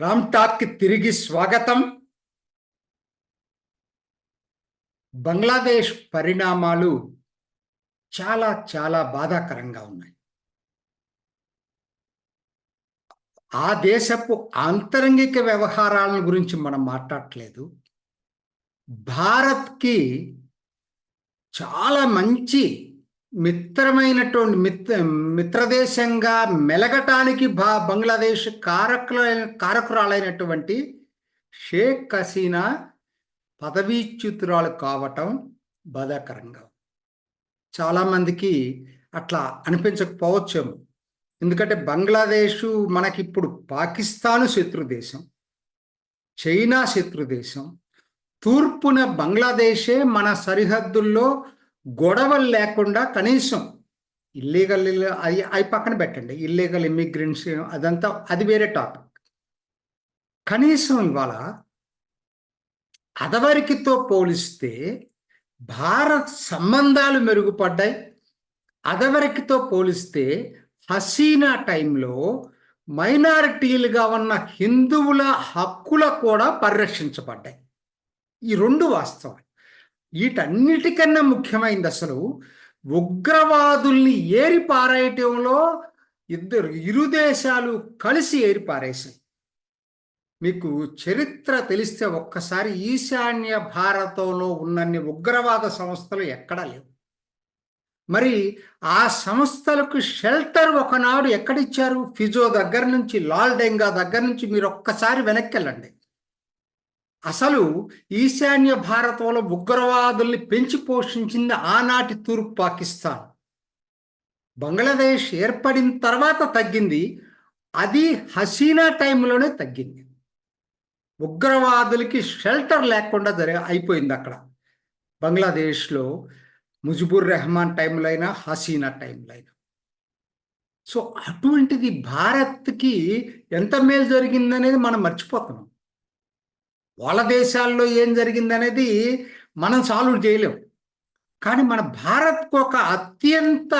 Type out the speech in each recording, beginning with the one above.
రామ్ టాక్కి తిరిగి స్వాగతం. బంగ్లాదేశ్ పరిణామాలు చాలా చాలా బాధాకరంగా ఉన్నాయి. ఆ దేశపు ఆంతరంగిక వ్యవహారాల గురించి మనం మాట్లాడట్లేదు. భారత్కి చాలా మంచి మిత్రమైనటువంటి మిత్ర మిత్రదేశంగా మెలగటానికి బా బంగ్లాదేశ్ కారకులైన కారకురాలైనటువంటి షేక్ హసీనా పదవీచ్యుతురాలు కావటం బాధాకరంగా చాలామందికి అట్లా అనిపించకపోవచ్చేమో. ఎందుకంటే బంగ్లాదేశ్ మనకిప్పుడు పాకిస్తాను శత్రు దేశం చైనా శత్రు దేశం తూర్పున బంగ్లాదేశే మన సరిహద్దుల్లో గొడవలు లేకుండా కనీసం ఇల్లీగల్ అవి అవి పక్కన పెట్టండి. ఇల్లీగల్ ఇమ్మిగ్రెంట్స్ అదంతా అది వేరే టాపిక్ కనీసం ఇవాళ అదవరికితో పోలిస్తే భారత్ సంబంధాలు మెరుగుపడ్డాయి. అదవరికితో పోలిస్తే హసీనా టైంలో మైనారిటీలుగా ఉన్న హిందువుల హక్కుల కూడా పరిరక్షించబడ్డాయి. ఈ రెండు వాస్తవాలు. వీటన్నిటికన్నా ముఖ్యమైనది అసలు ఉగ్రవాదుల్ని ఏరిపారేయటంలో ఇద్దరు ఇరు దేశాలు కలిసి ఏరిపారేశాయి. మీకు చరిత్ర తెలిస్తే ఒక్కసారి ఈశాన్య భారతంలో ఉన్నన్ని ఉగ్రవాద సంస్థలు ఎక్కడా లేవు. మరి ఆ సంస్థలకు షెల్టర్ ఒకనాడు ఎక్కడిచ్చారు? ఫిజో దగ్గర నుంచి లాల్ డెంగా దగ్గర నుంచి మీరు ఒక్కసారి వెనక్కి వెళ్ళండి అసలు ఈశాన్య భారతంలో ఉగ్రవాదుల్ని పెంచి పోషించింది ఆనాటి తూర్పు పాకిస్తాన్. బంగ్లాదేశ్ ఏర్పడిన తర్వాత తగ్గింది అది హసీనా టైంలోనే తగ్గింది. ఉగ్రవాదులకి షెల్టర్ లేకుండా జరిగి అయిపోయింది అక్కడ. బంగ్లాదేశ్లో ముజిబుర్ రెహమాన్ టైంలో అయినా హసీనా టైంలో అయినా. సో అటువంటిది భారత్కి ఎంత మేలు జరిగిందనేది మనం మర్చిపోతున్నాం. వాళ్ళ దేశాల్లో ఏం జరిగిందనేది మనం సాల్వ్ చేయలేం. కానీ మన భారత్కు ఒక అత్యంత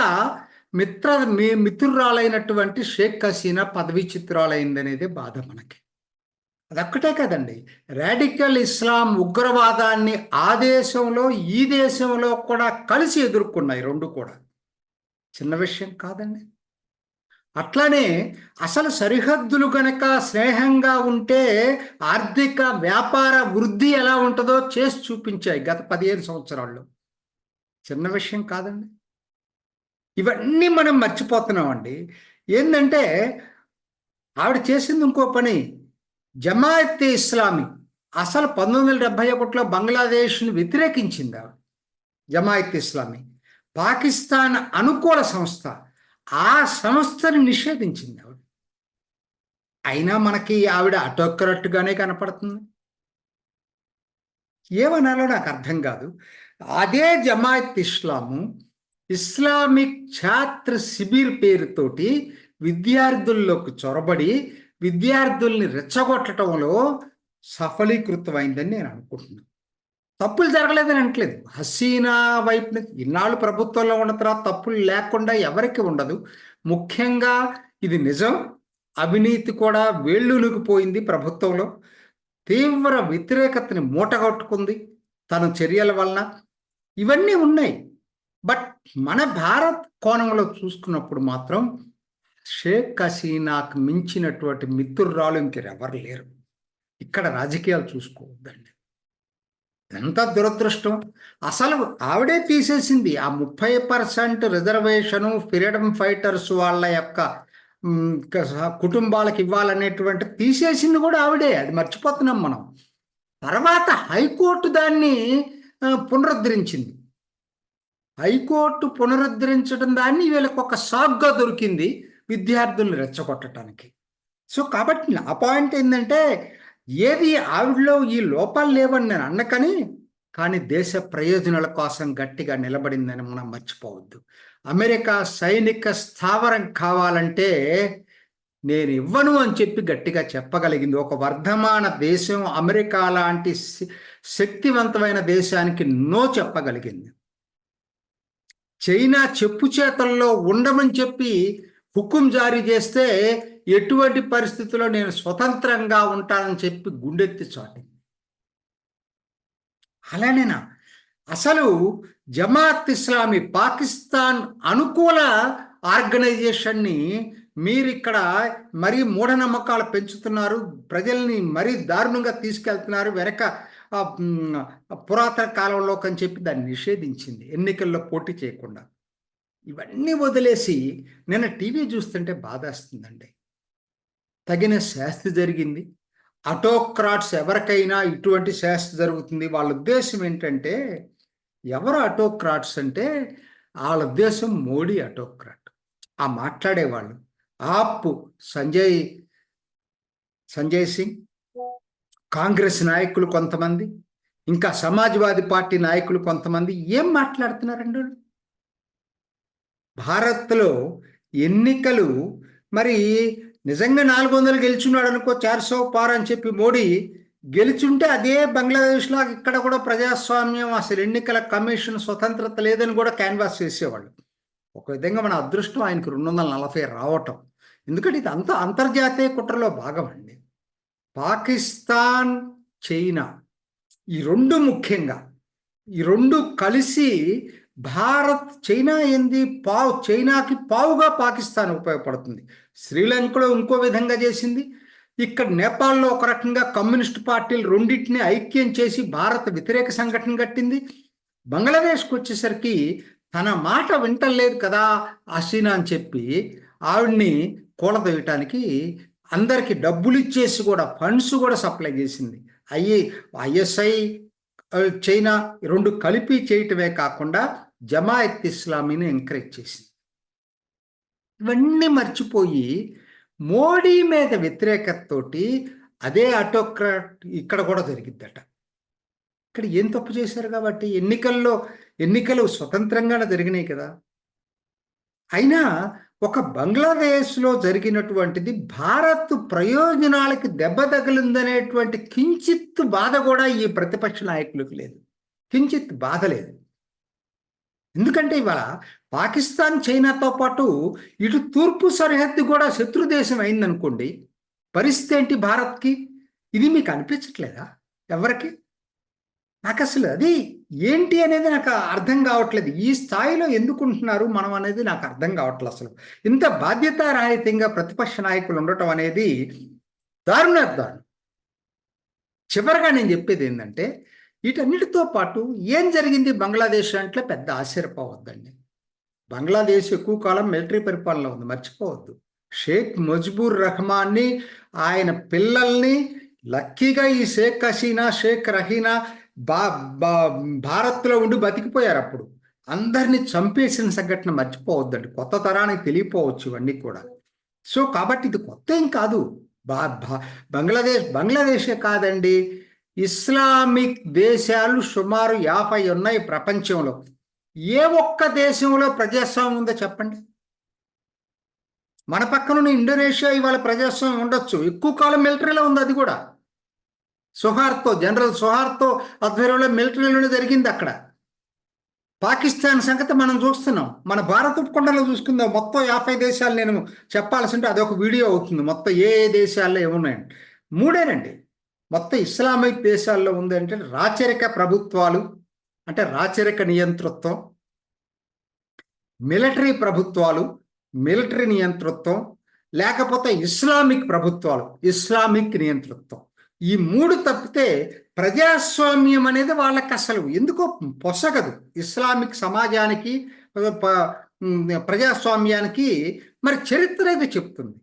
మిత్ర మీ మిత్రురాలైనటువంటి షేక్ హసీనా పదవి చిత్రాలైందనేది బాధ మనకి. అదొక్కటే కదండి. రాడికల్ ఇస్లాం ఉగ్రవాదాన్ని ఆ దేశంలో ఈ దేశంలో కూడా కలిసి ఎదుర్కొన్నాయి రెండు కూడా. చిన్న విషయం కాదండి. అట్లానే అసలు సరిహద్దులు గనక స్నేహంగా ఉంటే ఆర్థిక వ్యాపార వృద్ధి ఎలా ఉంటుందో చేసి చూపించాయి గత పదిహేను సంవత్సరాల్లో. చిన్న విషయం కాదండి. ఇవన్నీ మనం మర్చిపోతున్నామండి. ఏంటంటే ఆవిడ చేసింది ఇంకో పని. జమాయత్ ఇస్లామీ అసలు పంతొమ్మిది వందల డెబ్బై ఒకటిలో బంగ్లాదేశ్ని వ్యతిరేకించింది ఆవిడ. జమాయత్ ఇస్లామీ పాకిస్తాన్ అనుకూల సంస్థ. ఆ సంస్థని నిషేధించింది ఆవిడ. అయినా మనకి ఆవిడ అటొక్కరట్టుగానే కనపడుతుంది. ఏమనాలో నాకు అర్థం కాదు. అదే జమాయత్ ఇస్లాము ఇస్లామిక్ ఛాత్ర శిబిర్ పేరుతోటి విద్యార్థుల్లోకి చొరబడి విద్యార్థుల్ని రెచ్చగొట్టడంలో సఫలీకృతమైందని నేను అనుకుంటున్నాను తప్పులు జరగలేదని అనట్లేదు. హసీనా వైపు ఇన్నాళ్ళు ప్రభుత్వంలో ఉన్న తర్వాత తప్పులు లేకుండా ఎవరికి ఉండదు. ముఖ్యంగా ఇది నిజం. అవినీతి కూడా వేళ్ళునుకుపోయింది ప్రభుత్వంలో. తీవ్ర వ్యతిరేకతని మూటగొట్టుకుంది తన చర్యల వలన. ఇవన్నీ ఉన్నాయి. బట్ మన భారత్ కోణంలో చూసుకున్నప్పుడు మాత్రం షేక్ హసీనాకు మించినటువంటి మిత్రురాలు ఇంకెవరు లేరు. ఇక్కడ రాజకీయాలు చూసుకోవద్దండి. ఎంత దురదృష్టం? అసలు ఆవిడే తీసేసింది ఆ ముప్పై పర్సెంట్ రిజర్వేషను ఫ్రీడమ్ ఫైటర్స్ వాళ్ళ యొక్క కుటుంబాలకు ఇవ్వాలనేటువంటి తీసేసింది కూడా ఆవిడే. అది మర్చిపోతున్నాం మనం. తర్వాత హైకోర్టు దాన్ని పునరుద్ధరించింది. హైకోర్టు పునరుద్ధరించడం దాన్ని వీళ్ళకి ఒక సాగ్గా దొరికింది విద్యార్థుల్ని రెచ్చగొట్టడానికి సో కాబట్టి నా పాయింట్ ఏంటంటే ఏది ఆవిడలో ఈ లోపాలు లేవని నేను అన్నకని కానీ దేశ ప్రయోజనాల కోసం గట్టిగా నిలబడిందని మనం మర్చిపోవద్దు. అమెరికా సైనిక స్థావరం కావాలంటే నేను ఇవ్వను అని చెప్పి గట్టిగా చెప్పగలిగింది. ఒక వర్ధమాన దేశం అమెరికా లాంటి శ- శక్తివంతమైన దేశానికి నో చెప్పగలిగింది. చైనా చెప్పు చేతల్లో ఉండమని చెప్పి హుకుం జారీ చేస్తే ఎటువంటి పరిస్థితుల్లో నేను స్వతంత్రంగా ఉంటానని చెప్పి గుండెత్తి చాటింది అలానేనా? అసలు జమాత్ ఇస్లామీ పాకిస్తాన్ అనుకూల ఆర్గనైజేషన్ని మీరు ఇక్కడ మరీ మూఢనమ్మకాలు పెంచుతున్నారు ప్రజల్ని మరీ దారుణంగా తీసుకెళ్తున్నారు వెనక పురాతన కాలంలోకి అని చెప్పి దాన్ని నిషేధించింది ఎన్నికల్లో పోటీ చేయకుండా. ఇవన్నీ వదిలేసి నిన్న టీవీ చూస్తుంటే బాధేస్తుందండి. తగిన శాస్తి జరిగింది. అటోక్రాట్స్ ఎవరికైనా ఇటువంటి శాస్తి జరుగుతుంది. వాళ్ళ ఉద్దేశం ఏంటంటే ఎవరు అటోక్రాట్స్ అంటే వాళ్ళ ఉద్దేశం మోడీ అటోక్రాట్. ఆ మాట్లాడేవాళ్ళు. ఆప్ సంజయ్ సంజయ్ సింగ్ కాంగ్రెస్ నాయకులు కొంతమంది ఇంకా సమాజ్వాదీ పార్టీ నాయకులు కొంతమంది ఏం మాట్లాడుతున్నారండి వాళ్ళు? భారత్లో ఎన్నికలు మరి నిజంగా నాలుగు వందలు గెలుచున్నాడు అనుకో చార్సో పార్ అని చెప్పి మోడీ గెలుచుంటే అదే బంగ్లాదేశ్లో ఇక్కడ కూడా ప్రజాస్వామ్యం అసలు ఎన్నికల కమిషన్ స్వతంత్రత లేదని కూడా క్యాన్వాస్ చేసేవాళ్ళు. ఒక విధంగా మన అదృష్టం ఆయనకు రెండు వందల నలభై రావటం. ఎందుకంటే ఇది అంత అంతర్జాతీయ కుట్రలో భాగం అండి. పాకిస్తాన్ చైనా ఈ రెండు ముఖ్యంగా. ఈ రెండు కలిసి భారత్ చైనా ఏంది? పావు చైనాకి పావుగా పాకిస్తాన్ ఉపయోగపడుతుంది. శ్రీలంకలో ఇంకో విధంగా చేసింది. ఇక్కడ నేపాల్లో ఒక రకంగా కమ్యూనిస్ట్ పార్టీలు రెండింటిని ఐక్యం చేసి భారత్ వ్యతిరేక సంఘటన కట్టింది. బంగ్లాదేశ్కి వచ్చేసరికి తన మాట వింటలేదు కదా హసీనా అని చెప్పి ఆవిడ్ని కూలదొయ్యటానికి అందరికీ డబ్బులు ఇచ్చేసి కూడా ఫండ్స్ కూడా సప్లై చేసింది. అయ్యి ఐఎస్ఐ చైనా రెండు కలిపి చేయటమే కాకుండా జమాయత్ ఇస్లామీని ఎంకరేజ్ చేసింది. ఇవన్నీ మర్చిపోయి మోడీ మీద వ్యతిరేకతతోటి అదే ఆటోక్రాట్ ఇక్కడ కూడా జరిగిద్దట. ఇక్కడ ఏం తప్పు చేశారు కాబట్టి? ఎన్నికల్లో ఎన్నికలు స్వతంత్రంగానే జరిగినాయి కదా. అయినా ఒక బంగ్లాదేశ్లో జరిగినటువంటిది భారత్ ప్రయోజనాలకి దెబ్బ తగిలిందనేటువంటి కించిత్ బాధ కూడా ఈ ప్రతిపక్ష నాయకులకు లేదు. కించిత్ బాధ లేదు. ఎందుకంటే ఇవాళ పాకిస్తాన్ చైనాతో పాటు ఇటు తూర్పు సరిహద్దు కూడా శత్రు దేశం అయిందనుకోండి పరిస్థితి ఏంటి భారత్కి? ఇది మీకు అనిపించట్లేదా ఎవరికి? నాకు అసలు అది ఏంటి అనేది నాకు అర్థం కావట్లేదు. ఈ స్థాయిలో ఎందుకుంటున్నారు మనం అనేది నాకు అర్థం కావట్లేదు అసలు. ఇంత బాధ్యతారాహిత్యంగా ప్రతిపక్ష నాయకులు ఉండటం అనేది దారుణ దారుణం చివరిగా నేను చెప్పేది ఏంటంటే వీటన్నిటితో పాటు ఏం జరిగింది బంగ్లాదేశ్ అంటే పెద్ద ఆశ్చర్యపోవద్దండి. బంగ్లాదేశ్ ఎక్కువ కాలం మిలిటరీ పరిపాలనలో ఉంది మర్చిపోవద్దు. షేక్ మజ్బూర్ రహమాన్ని ఆయన పిల్లల్ని లక్కీగా ఈ షేక్ హసీనా షేక్ రహీనా బా బా భారత్లో ఉండి బతికిపోయారు అప్పుడు. అందరినీ చంపేసిన సంఘటన మర్చిపోవద్దండి. కొత్త తరానికి తెలియపోవచ్చు ఇవన్నీ కూడా. సో కాబట్టి ఇది కొత్త ఏం కాదు. బా బా బంగ్లాదేశ్ బంగ్లాదేశే కాదండి. ఇస్లామిక్ దేశాలు సుమారు యాభై ఉన్నాయి ప్రపంచంలో. ఏ ఒక్క దేశంలో ప్రజాస్వామ్యం ఉందో చెప్పండి. మన పక్కన ఇండోనేషియా ఇవాళ ప్రజాస్వామ్యం ఉండొచ్చు. ఎక్కువ కాలం మిలిటరీలో ఉంది అది కూడా. సుహార్తో జనరల్ సుహార్తో ఆధ్వర్యంలో మిలిటరీలోనే జరిగింది అక్కడ. పాకిస్తాన్ సంగతి మనం చూస్తున్నాం. మన భారత ఉపఖండంలో చూసుకుందాం. మొత్తం యాభై దేశాలు నేను చెప్పాల్సి ఉంటే అదొక వీడియో అవుతుంది. మొత్తం ఏ ఏ దేశాల్లో ఏమున్నాయండి మూడేనండి. మొత్తం ఇస్లామిక్ దేశాల్లో ఉంది అంటే రాచరిక ప్రభుత్వాలు అంటే రాచరిక నియంతృత్వం మిలిటరీ ప్రభుత్వాలు మిలిటరీ నియంతృత్వం లేకపోతే ఇస్లామిక్ ప్రభుత్వాలు ఇస్లామిక్ నియంతృత్వం. ఈ మూడు తప్పితే ప్రజాస్వామ్యం అనేది వాళ్ళకి అసలు ఎందుకో పొసగదు. ఇస్లామిక్ సమాజానికి ప్రజాస్వామ్యానికి మరి చరిత్ర ఇది చెప్తుంది.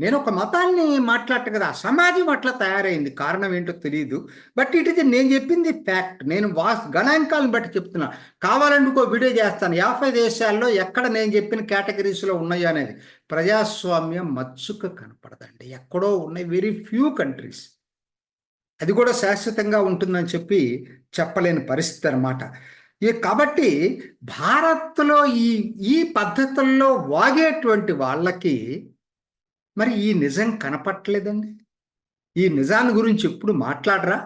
నేను ఒక మతాన్ని మాట్లాడట కదా ఆ సమాజం అట్లా తయారైంది. కారణం ఏంటో తెలియదు బట్ ఇట్ ఇది నేను చెప్పింది ఫ్యాక్ట్. నేను వాస్ గణాంకాలను బట్టి చెప్తున్నా. కావాలంటే ఇంకో వీడియో చేస్తాను. యాభై దేశాల్లో ఎక్కడ నేను చెప్పిన కేటగిరీస్లో ఉన్నాయి అనేది. ప్రజాస్వామ్యం మచ్చుక కనపడదండి. ఎక్కడో ఉన్నాయి. Very few countries. అది కూడా శాశ్వతంగా ఉంటుందని చెప్పి చెప్పలేని పరిస్థితి అనమాట ఈ కాబట్టి భారత్లో ఈ ఈ పద్ధతుల్లో వాగేటువంటి వాళ్ళకి మరి ఈ నిజం కనపట్టలేదండి. ఈ నిజాన్ని గురించి ఎప్పుడు మాట్లాడరా?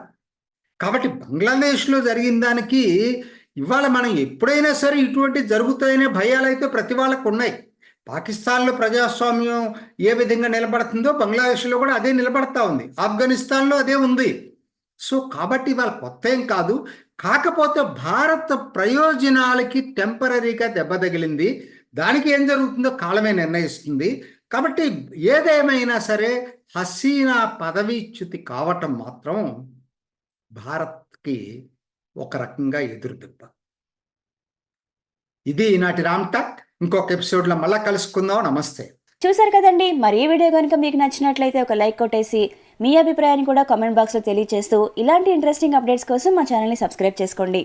కాబట్టి బంగ్లాదేశ్లో జరిగిన దానికి ఇవాళ మనం ఎప్పుడైనా సరే ఇటువంటి జరుగుతాయనే భయాలు అయితే ప్రతి వాళ్ళకు ఉన్నాయి. పాకిస్తాన్లో ప్రజాస్వామ్యం ఏ విధంగా నిలబడుతుందో బంగ్లాదేశ్లో కూడా అదే నిలబడతా ఉంది. ఆఫ్ఘనిస్తాన్లో అదే ఉంది. సో కాబట్టి ఇవాళ కొత్త ఏం కాదు. కాకపోతే భారత ప్రయోజనాలకి టెంపరీగా దెబ్బ తగిలింది. దానికి ఏం జరుగుతుందో కాలమే నిర్ణయిస్తుంది. కాబట్టి ఏదేమైనా సరే హసీనా పదవీచ్యుతి కావటం మాత్రం భారత్కి ఒక రకంగా ఎదురుదెబ్బ ఇది ఈనాటి రామ్ టాక్. ఇంకొక ఎపిసోడ్లో మళ్ళీ కలుసుకుందాం. నమస్తే. చూసారు కదండి. మరి ఈ వీడియో కనుక మీకు నచ్చినట్లయితే ఒక లైక్ కొట్టేసి మీ అభిప్రాయాన్ని కూడా కామెంట్ బాక్స్లో తెలియజేస్తూ ఇలాంటి ఇంట్రెస్టింగ్ అప్డేట్స్ కోసం మా ఛానల్ని సబ్స్క్రైబ్ చేసుకోండి.